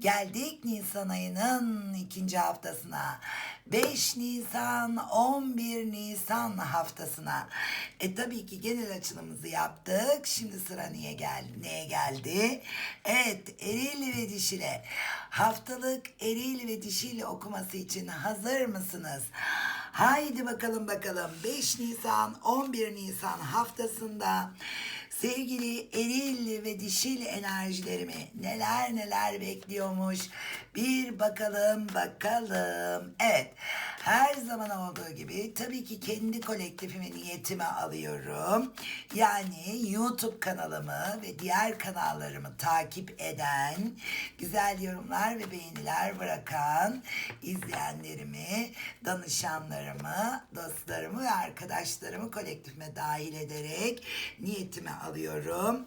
Geldik Nisan ayının ikinci haftasına. 5 Nisan 11 Nisan haftasına. E tabii ki genel açılımımızı yaptık. Şimdi sıra niye geldi? Neye geldi? Evet eril ve dişile. Haftalık eril ve dişil okuması için hazır mısınız? Haydi bakalım bakalım 5 Nisan 11 Nisan haftasında sevgili eril ve dişil enerjilerimi neler neler bekliyormuş bir bakalım bakalım. Evet her zaman olduğu gibi tabii ki kendi kolektifimi niyetime alıyorum. Yani YouTube kanalımı ve diğer kanallarımı takip eden, güzel yorumlar ve beğeniler bırakan izleyenlerimi, danışanlarımı, dostlarımı ve arkadaşlarımı kolektifime dahil ederek niyetime alıyorum.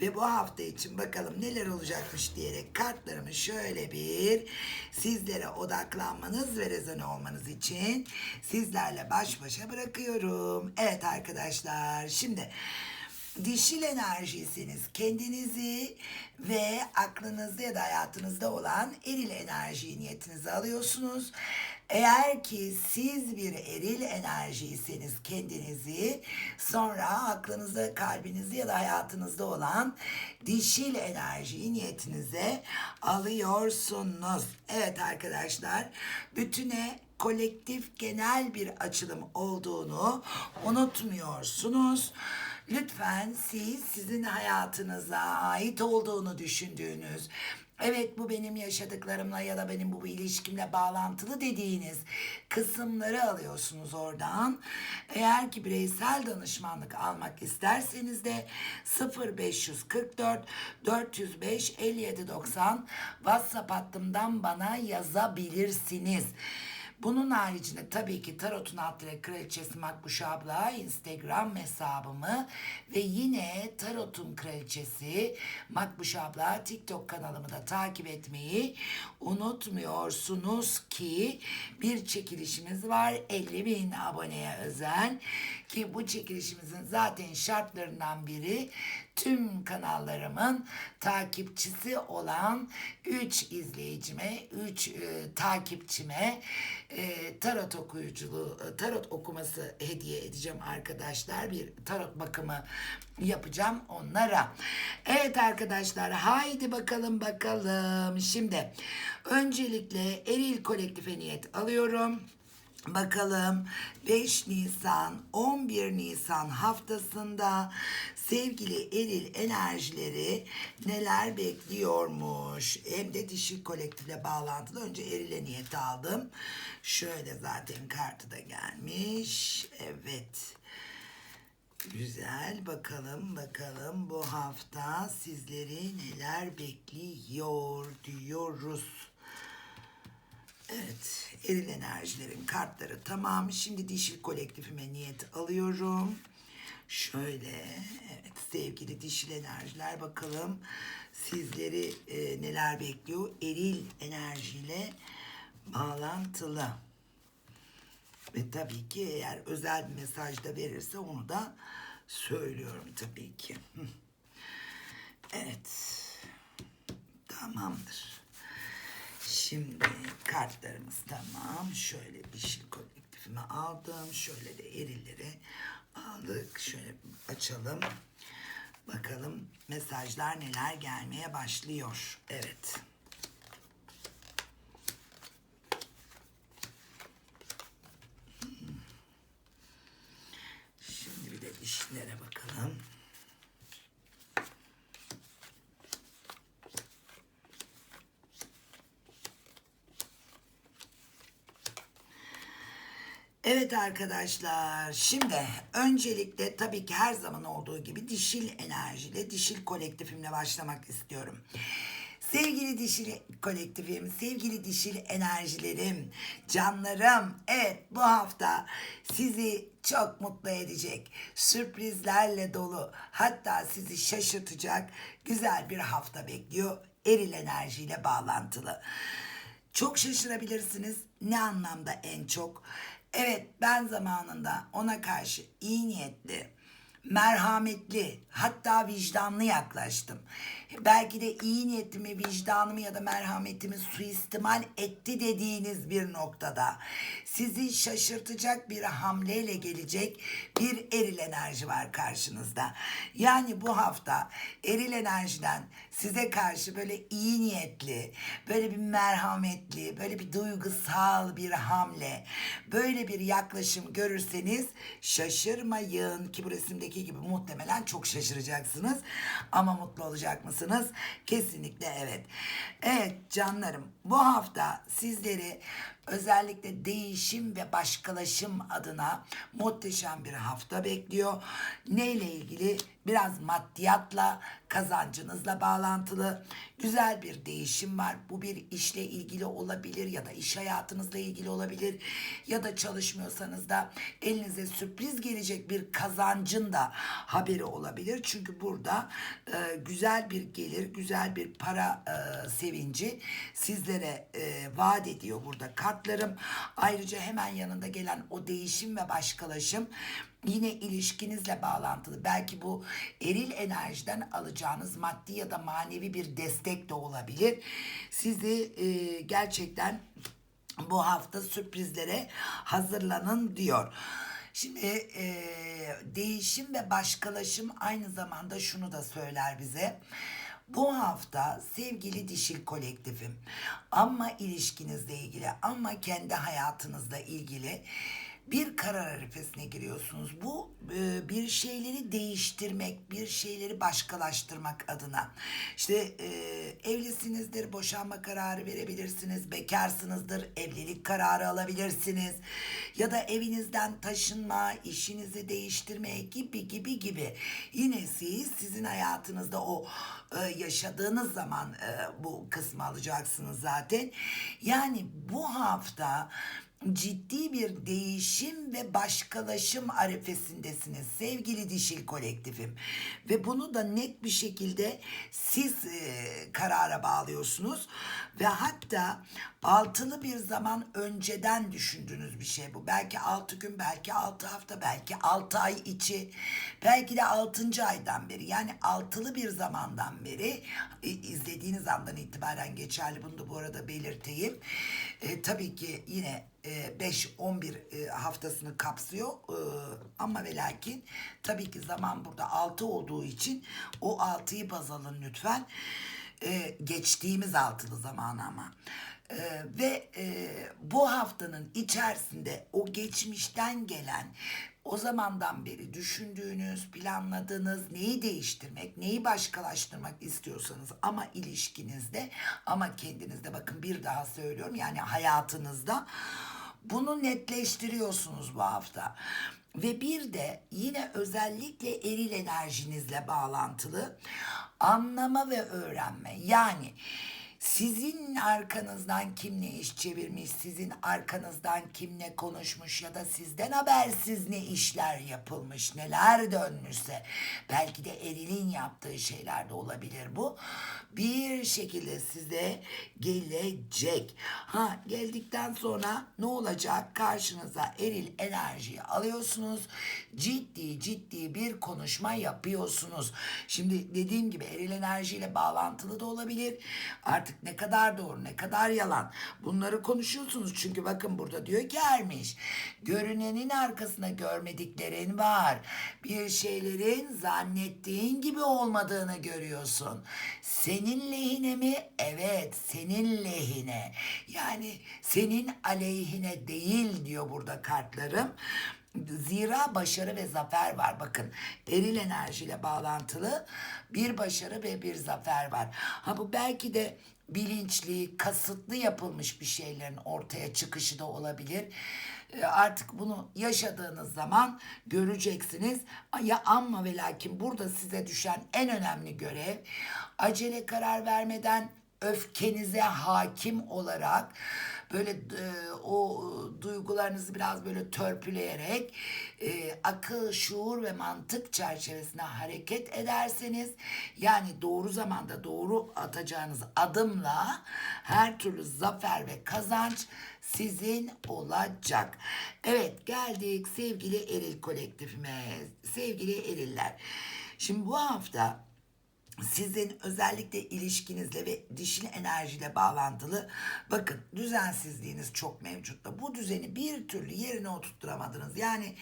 Ve bu hafta için bakalım neler olacakmış diyerek kartlarımı şöyle bir sizlere odaklanmanız ve rezone olmanız için sizlerle baş başa bırakıyorum. Evet arkadaşlar şimdi dişil enerjiyseniz kendinizi ve aklınızda ya da hayatınızda olan eril enerjiyi niyetinize alıyorsunuz. Eğer ki siz bir eril enerjiyseniz kendinizi sonra aklınızda, kalbinizde ya da hayatınızda olan dişil enerjiyi niyetinize alıyorsunuz. Evet arkadaşlar bütüne kolektif genel bir açılım olduğunu unutmuyorsunuz. Lütfen siz sizin hayatınıza ait olduğunu düşündüğünüz Evet bu benim yaşadıklarımla ya da benim bu ilişkimle bağlantılı dediğiniz kısımları alıyorsunuz oradan. Eğer ki bireysel danışmanlık almak isterseniz de 0544 405 5790 WhatsApp hattımdan bana yazabilirsiniz. Bunun haricinde tabii ki Tarot'un Altı Kraliçesi Makbuş abla Instagram hesabımı ve yine Tarot'un Kraliçesi Makbuş abla TikTok kanalımı da takip etmeyi unutmuyorsunuz ki bir çekilişimiz var. 50 bin aboneye özel ki bu çekilişimizin zaten şartlarından biri tüm kanallarımın takipçisi olan 3 izleyicime, 3 e, takipçime e, tarot okuyuculuğu, e, tarot okuması hediye edeceğim arkadaşlar. Bir tarot bakımı yapacağım onlara. Evet arkadaşlar haydi bakalım bakalım. Şimdi öncelikle Eril Kolektif'e niyet alıyorum. Bakalım 5 Nisan 11 Nisan haftasında sevgili eril enerjileri neler bekliyormuş. Hem de dişil kolektifle bağlantılı. Önce erile niyet aldım. Şöyle zaten kartı da gelmiş. Evet. Güzel bakalım bakalım bu hafta sizleri neler bekliyor diyoruz. Evet, eril enerjilerin kartları tamam. Şimdi dişil kolektifime niyet alıyorum. Şöyle, evet sevgili dişil enerjiler bakalım sizleri e, neler bekliyor. Eril enerjiyle bağlantılı. Ve tabii ki eğer özel bir mesaj da verirse onu da söylüyorum tabii ki. Evet. Tamamdır. Şimdi kartlarımız tamam. Şöyle dişil kolektifimi aldım. Şöyle de erilleri aldık. Şöyle açalım. Bakalım mesajlar neler gelmeye başlıyor. Evet. Şimdi bir de dişlere bakalım. Evet arkadaşlar şimdi öncelikle tabii ki her zaman olduğu gibi dişil enerjiyle dişil kolektifimle başlamak istiyorum. Sevgili dişili kolektifim, sevgili dişili enerjilerim, canlarım. Evet bu hafta sizi çok mutlu edecek, sürprizlerle dolu, hatta sizi şaşırtacak güzel bir hafta bekliyor. Eril enerjiyle bağlantılı. Çok şaşırabilirsiniz. Ne anlamda en çok? Evet ben zamanında ona karşı iyi niyetli, merhametli hatta vicdanlı yaklaştım. Belki de iyi niyetimi, vicdanımı ya da merhametimi suistimal etti dediğiniz bir noktada sizi şaşırtacak bir hamleyle gelecek bir eril enerji var karşınızda. Yani bu hafta eril enerjiden size karşı böyle iyi niyetli, böyle bir merhametli, böyle bir duygusal bir hamle, böyle bir yaklaşım görürseniz şaşırmayın ki bu resimdeki gibi muhtemelen çok şaşıracaksınız. Ama mutlu olacak mısınız? Kesinlikle evet. Evet canlarım bu hafta sizleri özellikle değişim ve başkalaşım adına muhteşem bir hafta bekliyor. Neyle ilgili? Biraz maddiyatla, kazancınızla bağlantılı güzel bir değişim var. Bu bir işle ilgili olabilir ya da iş hayatınızla ilgili olabilir ya da çalışmıyorsanız da elinize sürpriz gelecek bir kazancın da haberi olabilir. Çünkü burada e, güzel bir gelir, güzel bir para e, sevinci sizlere e, vaat ediyor burada kartlarım. Ayrıca hemen yanında gelen o değişim ve başkalaşım yine ilişkinizle bağlantılı. Belki bu eril enerjiden alacağınız maddi ya da manevi bir destek de olabilir. Sizi e, gerçekten bu hafta sürprizlere hazırlanın diyor. Şimdi e, değişim ve başkalaşım aynı zamanda şunu da söyler bize. Bu hafta sevgili dişil kolektifim ama ilişkinizle ilgili ama kendi hayatınızla ilgili bir karar arifesine giriyorsunuz. Bu e, bir şeyleri değiştirmek, bir şeyleri başkalaştırmak adına. İşte e, evlisinizdir, boşanma kararı verebilirsiniz. Bekarsınızdır, evlilik kararı alabilirsiniz. Ya da evinizden taşınma, işinizi değiştirme gibi gibi gibi. Yine siz sizin hayatınızda o e, yaşadığınız zaman bu kısmı alacaksınız zaten. Yani bu hafta ciddi bir değişim ve başkalaşım arifesindesiniz sevgili dişil kolektifim. Ve bunu da net bir şekilde siz e, karara bağlıyorsunuz. Ve hatta altılı bir zaman önceden düşündüğünüz bir şey bu. Belki altı gün, belki altı hafta, belki altı ay içi, belki de altıncı aydan beri. Yani altılı bir zamandan beri e, izlediğiniz andan itibaren geçerli. Bunu da bu arada belirteyim. E, tabii ki yine 5-11 e, haftasını kapsıyor E, ama ve lakin tabii ki zaman burada 6 olduğu için o 6'yı baz alın lütfen. E, geçtiğimiz altılı zaman ama. Ee, ve e, bu haftanın içerisinde o geçmişten gelen o zamandan beri düşündüğünüz, planladığınız neyi değiştirmek, neyi başkalaştırmak istiyorsanız ama ilişkinizde ama kendinizde bakın bir daha söylüyorum yani hayatınızda bunu netleştiriyorsunuz bu hafta. Ve bir de yine özellikle eril enerjinizle bağlantılı anlama ve öğrenme. Yani sizin arkanızdan kim ne iş çevirmiş, sizin arkanızdan kim ne konuşmuş ya da sizden habersiz ne işler yapılmış, neler dönmüşse belki de Eril'in yaptığı şeyler de olabilir bu. Bir şekilde size gelecek. Ha geldikten sonra ne olacak? Karşınıza Eril enerjiyi alıyorsunuz. Ciddi ciddi bir konuşma yapıyorsunuz. Şimdi dediğim gibi Eril enerjiyle bağlantılı da olabilir. Artık ne kadar doğru ne kadar yalan bunları konuşuyorsunuz. Çünkü bakın burada diyor ki Ermiş görünenin arkasında görmediklerin var. Bir şeylerin zannettiğin gibi olmadığını görüyorsun. Senin lehine mi? Evet senin lehine. Yani senin aleyhine değil diyor burada kartlarım. Zira başarı ve zafer var. Bakın eril enerjiyle bağlantılı bir başarı ve bir zafer var. Ha bu belki de bilinçli, kasıtlı yapılmış bir şeylerin ortaya çıkışı da olabilir. E, Artık bunu yaşadığınız zaman göreceksiniz. Ya amma ve lakin burada size düşen en önemli görev acele karar vermeden öfkenize hakim olarak böyle e, o duygularınızı biraz böyle törpüleyerek e, akıl, şuur ve mantık çerçevesinde hareket ederseniz yani doğru zamanda doğru atacağınız adımla her türlü zafer ve kazanç sizin olacak. Evet geldik sevgili eril kolektifime. Sevgili eriller. Şimdi bu hafta sizin özellikle ilişkinizle ve dişil enerjiyle bağlantılı bakın düzensizliğiniz çok mevcutta. Bu düzeni bir türlü yerine oturtturamadınız. Yani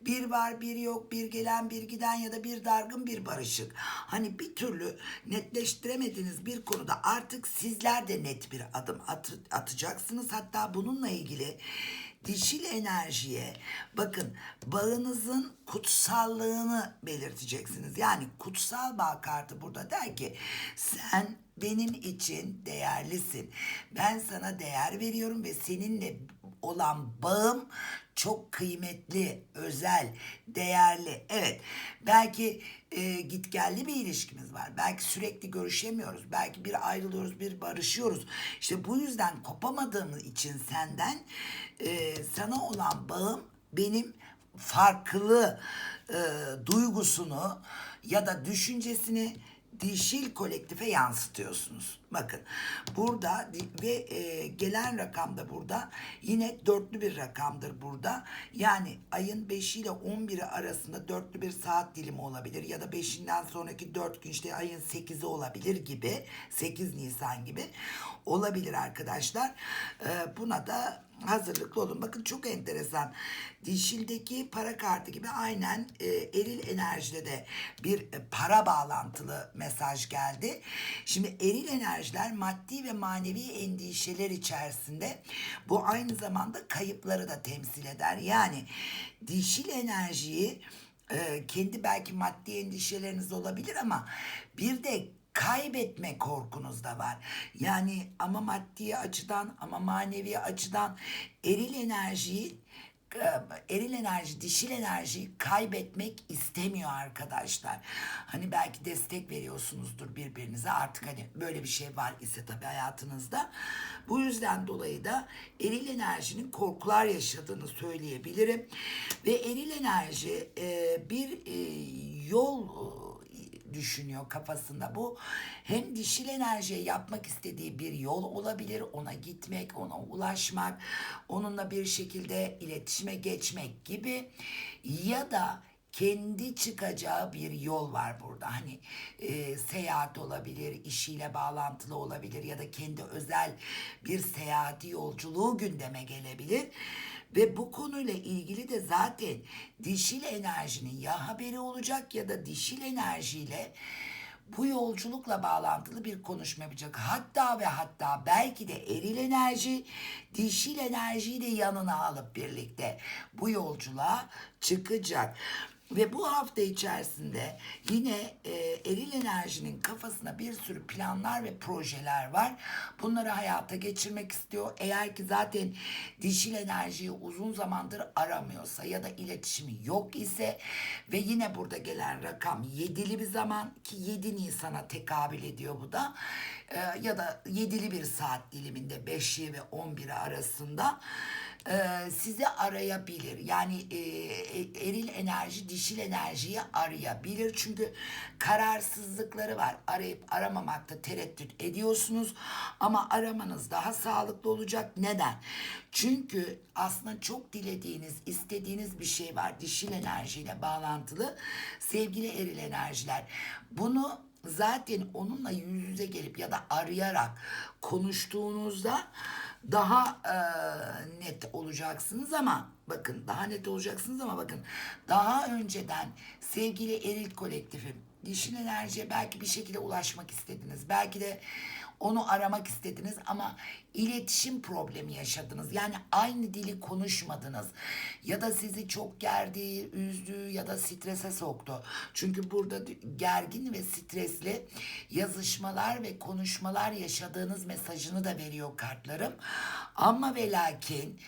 bir var bir yok bir gelen bir giden ya da bir dargın bir barışık. Hani bir türlü netleştiremediğiniz bir konuda artık sizler de net bir adım at- atacaksınız. Hatta bununla ilgili dişil enerjiye bakın bağınızın kutsallığını belirteceksiniz. Yani kutsal bağ kartı burada der ki sen benim için değerlisin. Ben sana değer veriyorum ve seninle olan bağım çok kıymetli, özel, değerli. Evet, belki e, gitgelli bir ilişkimiz var. Belki sürekli görüşemiyoruz. Belki bir ayrılıyoruz, bir barışıyoruz. İşte bu yüzden kopamadığım için senden e, sana olan bağım benim farklı e, duygusunu ya da düşüncesini dişil kolektife yansıtıyorsunuz. Bakın burada ve e, gelen rakam da burada yine dörtlü bir rakamdır burada. Yani ayın 5 ile 11'i arasında dörtlü bir saat dilimi olabilir ya da 5'inden sonraki 4 gün işte ayın 8'i olabilir gibi 8 Nisan gibi olabilir arkadaşlar. E, buna da hazırlıklı olun. Bakın çok enteresan. Dişildeki para kartı gibi aynen e, eril enerjide de bir e, para bağlantılı mesaj geldi. Şimdi eril enerjiler maddi ve manevi endişeler içerisinde bu aynı zamanda kayıpları da temsil eder. Yani dişil enerjiyi e, kendi belki maddi endişeleriniz olabilir ama bir de kaybetme korkunuz da var. Yani ama maddi açıdan ama manevi açıdan eril enerjiyi e, eril enerji, dişil enerjiyi kaybetmek istemiyor arkadaşlar. Hani belki destek veriyorsunuzdur birbirinize. Artık hani böyle bir şey var ise tabii hayatınızda. Bu yüzden dolayı da eril enerjinin korkular yaşadığını söyleyebilirim. Ve eril enerji e, bir e, yol düşünüyor kafasında. Bu hem dişil enerjiye yapmak istediği bir yol olabilir. Ona gitmek, ona ulaşmak, onunla bir şekilde iletişime geçmek gibi ya da kendi çıkacağı bir yol var burada. Hani e, seyahat olabilir, işiyle bağlantılı olabilir ya da kendi özel bir seyahati yolculuğu gündeme gelebilir. Ve bu konuyla ilgili zaten dişil enerjinin ya haberi olacak ya da dişil enerjiyle bu yolculukla bağlantılı bir konuşma yapacak. Hatta ve hatta belki de eril enerji dişil enerjiyi de yanına alıp birlikte bu yolculuğa çıkacak. Ve bu hafta içerisinde yine e, eril enerjinin kafasına bir sürü planlar ve projeler var. Bunları hayata geçirmek istiyor. Eğer ki zaten dişil enerjiyi uzun zamandır aramıyorsa ya da iletişimi yok ise ve yine burada gelen rakam yedili bir zaman ki 7 Nisan'a tekabül ediyor bu da. E, ya da yedili bir saat diliminde 5'i ve 11'i arasında e, sizi arayabilir. Yani e, e, eril enerji dişil enerjiyi arayabilir. Çünkü kararsızlıkları var. Arayıp aramamakta tereddüt ediyorsunuz. Ama aramanız daha sağlıklı olacak. Neden? Çünkü aslında çok dilediğiniz, istediğiniz bir şey var. Dişil enerjiyle bağlantılı. Sevgili eril enerjiler. Bunu zaten onunla yüz yüze gelip ya da arayarak konuştuğunuzda daha e, net olacaksınız ama bakın daha net olacaksınız ama bakın daha önceden sevgili eril kolektifim dişil enerjiye belki bir şekilde ulaşmak istediniz. Belki de onu aramak istediniz ama iletişim problemi yaşadınız. Yani aynı dili konuşmadınız. Ya da sizi çok gerdi, üzdü ya da strese soktu. Çünkü burada gergin ve stresli yazışmalar ve konuşmalar yaşadığınız mesajını da veriyor kartlarım. Ama ve lakin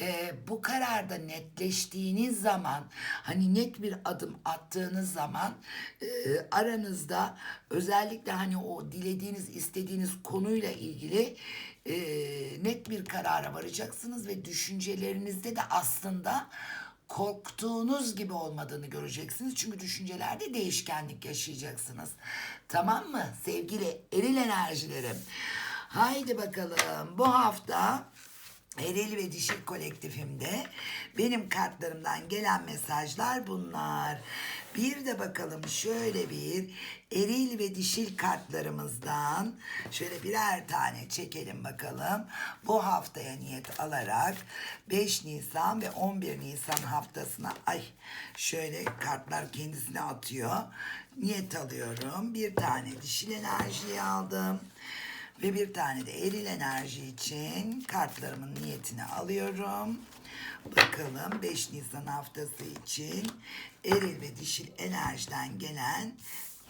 e, bu kararda netleştiğiniz zaman hani net bir adım attığınız zaman e, aranızda özellikle hani o dilediğiniz istediğiniz konuyla ilgili e, net bir karara varacaksınız ve düşüncelerinizde de aslında korktuğunuz gibi olmadığını göreceksiniz. Çünkü düşüncelerde değişkenlik yaşayacaksınız. Tamam mı sevgili eril enerjilerim? Haydi bakalım bu hafta Eril ve Dişil kolektifimde benim kartlarımdan gelen mesajlar bunlar. Bir de bakalım şöyle bir eril ve dişil kartlarımızdan şöyle birer tane çekelim bakalım. Bu haftaya niyet alarak 5 Nisan ve 11 Nisan haftasına ay şöyle kartlar kendisine atıyor. Niyet alıyorum. Bir tane dişil enerjiyi aldım. Ve bir tane de eril enerji için kartlarımın niyetini alıyorum. Bakalım 5 Nisan haftası için eril ve dişil enerjiden gelen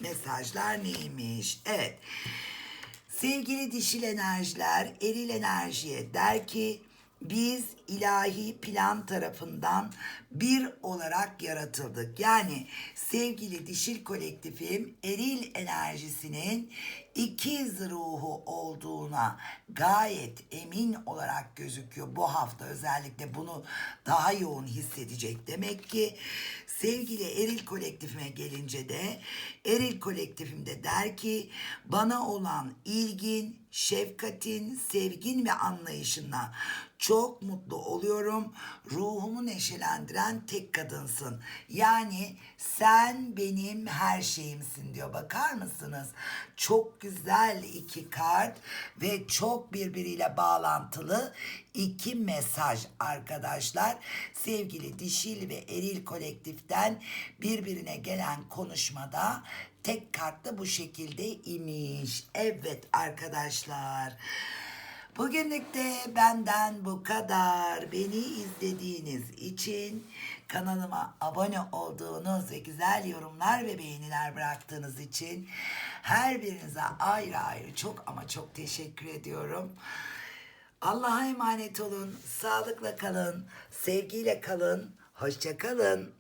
mesajlar neymiş? Evet. Sevgili dişil enerjiler, eril enerjiye der ki biz ilahi plan tarafından bir olarak yaratıldık. Yani sevgili dişil kolektifim eril enerjisinin ikiz ruhu olduğuna gayet emin olarak gözüküyor. Bu hafta özellikle bunu daha yoğun hissedecek. Demek ki sevgili eril kolektifime gelince de eril kolektifimde der ki bana olan ilgin, şefkatin, sevgin ve anlayışınla çok mutlu oluyorum. Ruhumu neşelendiren tek kadınsın. Yani sen benim her şeyimsin diyor. Bakar mısınız? Çok güzel iki kart ve çok birbiriyle bağlantılı iki mesaj arkadaşlar. Sevgili dişil ve eril kolektiften birbirine gelen konuşmada tek kartta bu şekilde imiş. Evet arkadaşlar. Bugünlük de benden bu kadar. Beni izlediğiniz için kanalıma abone olduğunuz ve güzel yorumlar ve beğeniler bıraktığınız için her birinize ayrı ayrı çok ama çok teşekkür ediyorum. Allah'a emanet olun. Sağlıkla kalın. Sevgiyle kalın. Hoşça kalın.